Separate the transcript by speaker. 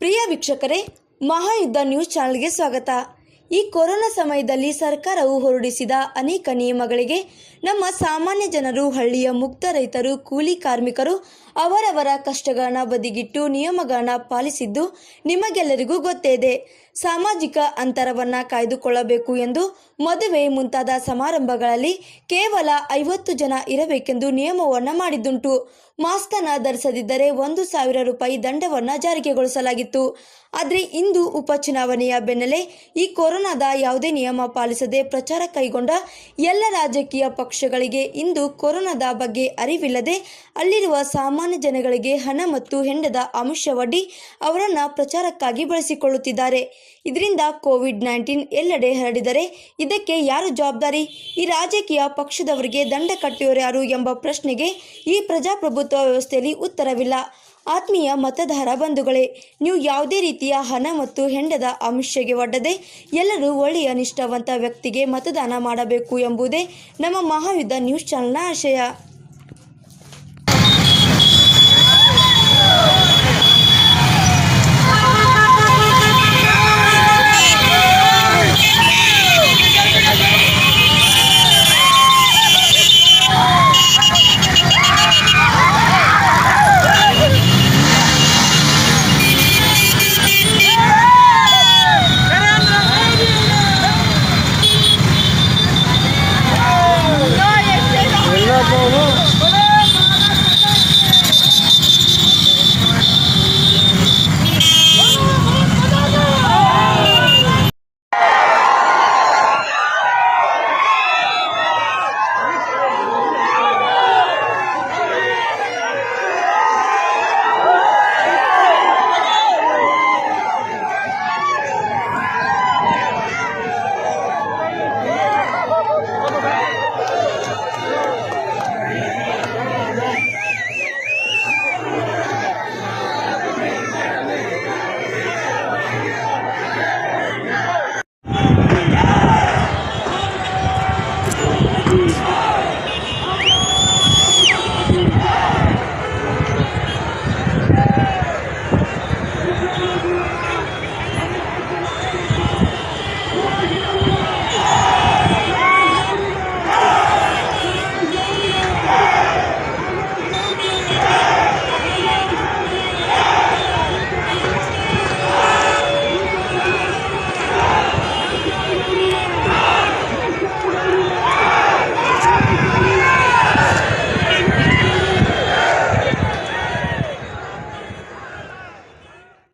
Speaker 1: ಪ್ರಿಯ ವೀಕ್ಷಕರೇ ಮಹಾಯುದ್ಧ ನ್ಯೂಸ್ ಚಾನೆಲ್ಗೆ ಸ್ವಾಗತ. ಈ ಕೊರೋನಾ ಸಮಯದಲ್ಲಿ ಸರ್ಕಾರವು ಹೊರಡಿಸಿದ ಅನೇಕ ನಿಯಮಗಳಿಗೆ ನಮ್ಮ ಸಾಮಾನ್ಯ ಜನರು, ಹಳ್ಳಿಯ ಮುಕ್ತ ರೈತರು, ಕೂಲಿ ಕಾರ್ಮಿಕರು ಅವರವರ ಕಷ್ಟಗಳನ್ನ ಬದಿಗಿಟ್ಟು ನಿಯಮಗಳನ್ನ ಪಾಲಿಸಿದ್ದು ನಿಮಗೆಲ್ಲರಿಗೂ ಗೊತ್ತೇ ಇದೆ. ಸಾಮಾಜಿಕ ಅಂತರವನ್ನು ಕಾಯ್ದುಕೊಳ್ಳಬೇಕು ಎಂದು ಮದುವೆ ಮುಂತಾದ ಸಮಾರಂಭಗಳಲ್ಲಿ ಕೇವಲ ಐವತ್ತು ಜನ ಇರಬೇಕೆಂದು ನಿಯಮವನ್ನ ಮಾಡಿದ್ದುಂಟು. ಮಾಸ್ಕನ್ನು ಧರಿಸದಿದ್ದರೆ ಒಂದು ಸಾವಿರ ರೂಪಾಯಿ ದಂಡವನ್ನು ಜಾರಿಗೆಗೊಳಿಸಲಾಗಿತ್ತು. ಆದರೆ ಇಂದು ಉಪಚುನಾವಣೆಯ ಬೆನ್ನಲ್ಲೇ ಈ ಕೊರೋನಾದ ಯಾವುದೇ ನಿಯಮ ಪಾಲಿಸದೆ ಪ್ರಚಾರ ಕೈಗೊಂಡ ಎಲ್ಲ ರಾಜಕೀಯ ಪಕ್ಷಗಳಿಗೆ ಇಂದು ಕೊರೋನಾದ ಬಗ್ಗೆ ಅರಿವಿಲ್ಲದೆ ಅಲ್ಲಿರುವ ಸಾಮಾನ್ಯ ಜನಗಳಿಗೆ ಹಣ ಮತ್ತು ಹೆಂಡದ ಅಂಶವಡ್ಡಿ ಅವರನ್ನು ಪ್ರಚಾರಕ್ಕಾಗಿ ಬಳಸಿಕೊಳ್ಳುತ್ತಿದ್ದಾರೆ. ಇದರಿಂದ ಕೋವಿಡ್ ನೈನ್ಟೀನ್ ಎಲ್ಲೆಡೆ ಹರಡಿದರೆ ಇದಕ್ಕೆ ಯಾರು ಜವಾಬ್ದಾರಿ? ಈ ರಾಜಕೀಯ ಪಕ್ಷದವರಿಗೆ ದಂಡ ಕಟ್ಟಿಯವರು ಯಾರು ಎಂಬ ಪ್ರಶ್ನೆಗೆ ಈ ಪ್ರಜಾಪ್ರಭುತ್ವ ವ್ಯವಸ್ಥೆಯಲ್ಲಿ ಉತ್ತರವಿಲ್ಲ. ಆತ್ಮೀಯ ಮತದಾರ ಬಂಧುಗಳೇ, ನೀವು ಯಾವುದೇ ರೀತಿಯ ಹಣ ಮತ್ತು ಹೆಂಡದ ಆಮಿಷಗೆ ಒಡ್ಡದೆ ಎಲ್ಲರೂ ಒಳ್ಳೆಯ ನಿಷ್ಠಾವಂತ ವ್ಯಕ್ತಿಗೆ ಮತದಾನ ಮಾಡಬೇಕು ಎಂಬುದೇ ನಮ್ಮ ಮಹಾಯುದ್ಧ ನ್ಯೂಸ್ ಚಾನೆಲ್ನ ಆಶಯ.